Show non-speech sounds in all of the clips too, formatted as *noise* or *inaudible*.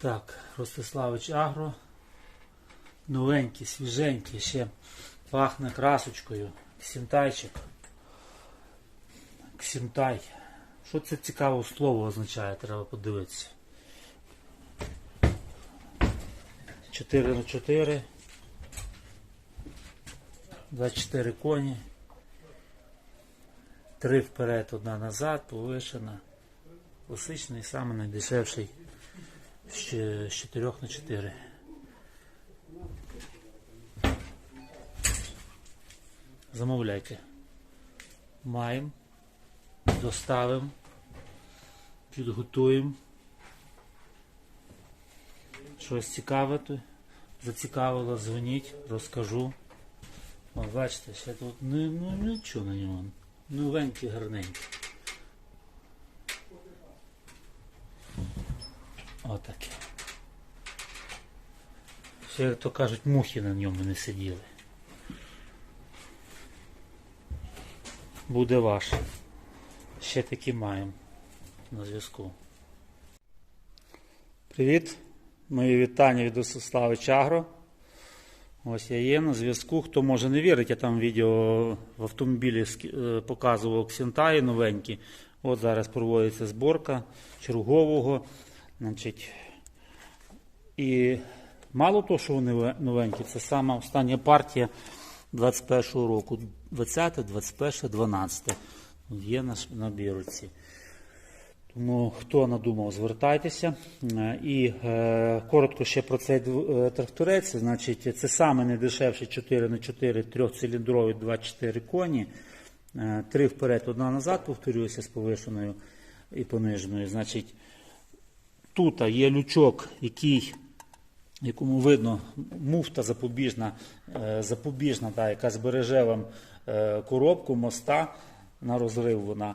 Так, Ростиславич Агро. Новенький, свіженький, ще пахне красочкою. Ксінтайчик. Ксінтай. Що це цікаве слово означає, треба подивитися. 4 на 4. 24 коні. Три вперед, одна назад, повишена. Класичний, найдешевший з 4 на 4. Замовляйте. Маємо, доставимо, підготуємо. Щось цікаве, то зацікавило, дзвоніть, розкажу. О, бачите, ще тут ну, ну, нічого на ньому. Новенький, гарненький. Отаке. Ще, як то кажуть, мухи на ньому не сиділи. Буде ваш. Ще такі маємо на зв'язку. Привіт! Мої вітання від Осослави Чагро. Ось я є на зв'язку. Хто може не вірить, я там відео в автомобілі е, показував Ксентаї новенькі. От зараз проводиться зборка чергового. Значить, і мало того, що вони новенькі, це сама остання партія 21-го року. 20, 21, 12. Є на, ш- на бірці. Тому хто надумав, звертайтеся. Е, І е, коротко ще про цей е, тракторець. Значить, це саме найдешевший 4х4 трьохциліндровий 24 коні. Е, Три вперед, одна назад, повторююся, з повишеною і пониженою. Значить, тут є лючок, який, якому видно муфта запобіжна, е, запобіжна та, яка збереже вам е, коробку моста на розрив вона.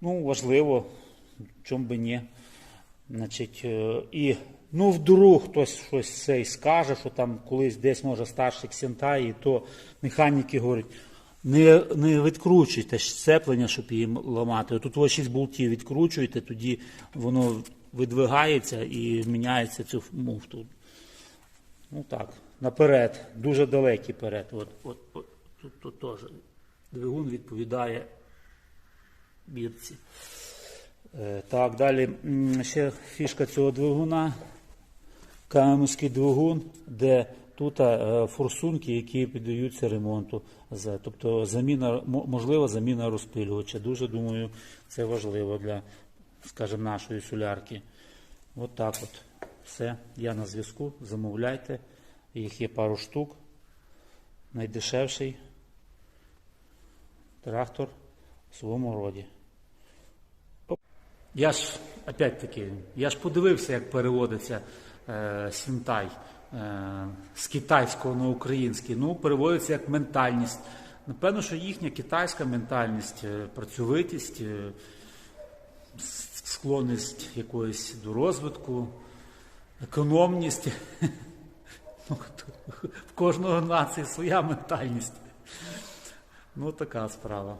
Ну, важливо, чому би ні. Значить, е, і ну, вдруг хтось щось цей скаже, що там колись десь може старший ксентай, і то механіки говорять, не, не відкручуйте щеплення, щоб її ламати. Тут ось 6 болтів відкручуєте, тоді воно видвигається і міняється цю муфту. Ну так, наперед, дуже далекий перед. От, от, от, тут, тут теж двигун відповідає бірці. Е, Так, далі ще фішка цього двигуна. Кам'янський двигун, де тут е, форсунки, які піддаються ремонту. Тобто заміна, можлива заміна розпилювача. Дуже думаю, це важливо для, скажімо, нашої солярки. От так от. Все. Я на зв'язку. Замовляйте. Їх є пару штук. Найдешевший трактор в своєму роді. Я ж, опять-таки, я ж подивився, як переводиться е, сінтай з китайського на український. Ну, переводиться як ментальність. Напевно, що їхня китайська ментальність, е, працьовитість, е, склонність якоїсь до розвитку, економність. *laughs* Ну, В кожного нації своя ментальність. Ну, така справа.